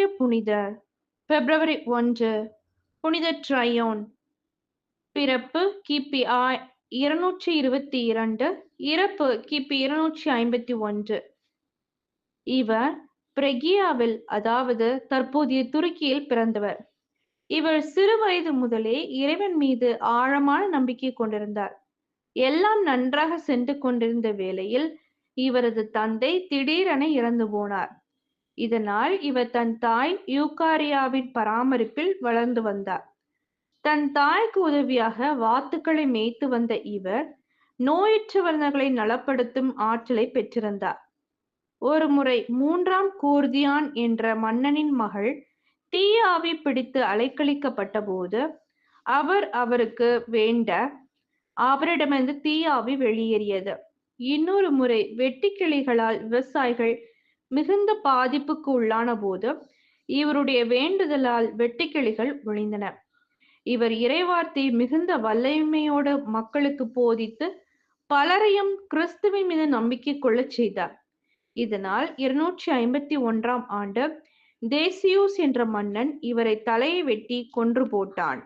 இன்றைய புனிதர் பிப்ரவரி ஒன்று புனித ட்ரையோன். பிறப்பு கிபி ஆ- இருநூற்றி இருபத்தி இரண்டு இறப்பு கிபி இருநூற்றி ஐம்பத்தி ஒன்று. இவர் பிரகியாவில் அதாவது தற்போதைய துருக்கியில் பிறந்தவர். இவர் சிறு வயது முதலே இறைவன் மீது ஆழமான நம்பிக்கை கொண்டிருந்தார். எல்லாம் நன்றாக சென்று கொண்டிருந்த வேளையில் இவரது தந்தை திடீரென இறந்து போனார். இதனால் இவர் தன் தாய் யூகாரியாவின் பராமரிப்பில் வளர்ந்து வந்தார். தன் தாய்க்கு உதவியாக வாத்துக்களை மேய்த்து வந்த இவர் நோயற்றவர்களை நலப்படுத்தும் ஆற்றலை பெற்றிருந்தார். ஒரு முறை மூன்றாம் கூர்தியான் என்ற மன்னனின் மகள் தீய ஆவி பிடித்து அலைக்கழிக்கப்பட்ட போது அவர் அவருக்கு வேண்ட அவரிடமிருந்து தீயாவி வெளியேறியது. இன்னொரு முறை வெட்டிக்கிளிகளால் விவசாயிகள் மிகுந்த பாதிப்புக்கு உள்ளான போது இவருடைய வேண்டுதலால் வெட்டுக்கிளிகள் ஒழிந்தன. இவர் இறைவார்த்தை மிகுந்த வல்லமையோடு மக்களுக்கு போதித்து பலரையும் கிறிஸ்துவின் மீது நம்பிக்கை கொள்ளச் செய்தார். இதனால் இருநூற்றி ஐம்பத்தி ஒன்றாம் ஆண்டு தேசியூஸ் என்ற மன்னன் இவரை தலையை வெட்டி கொன்று போட்டான்.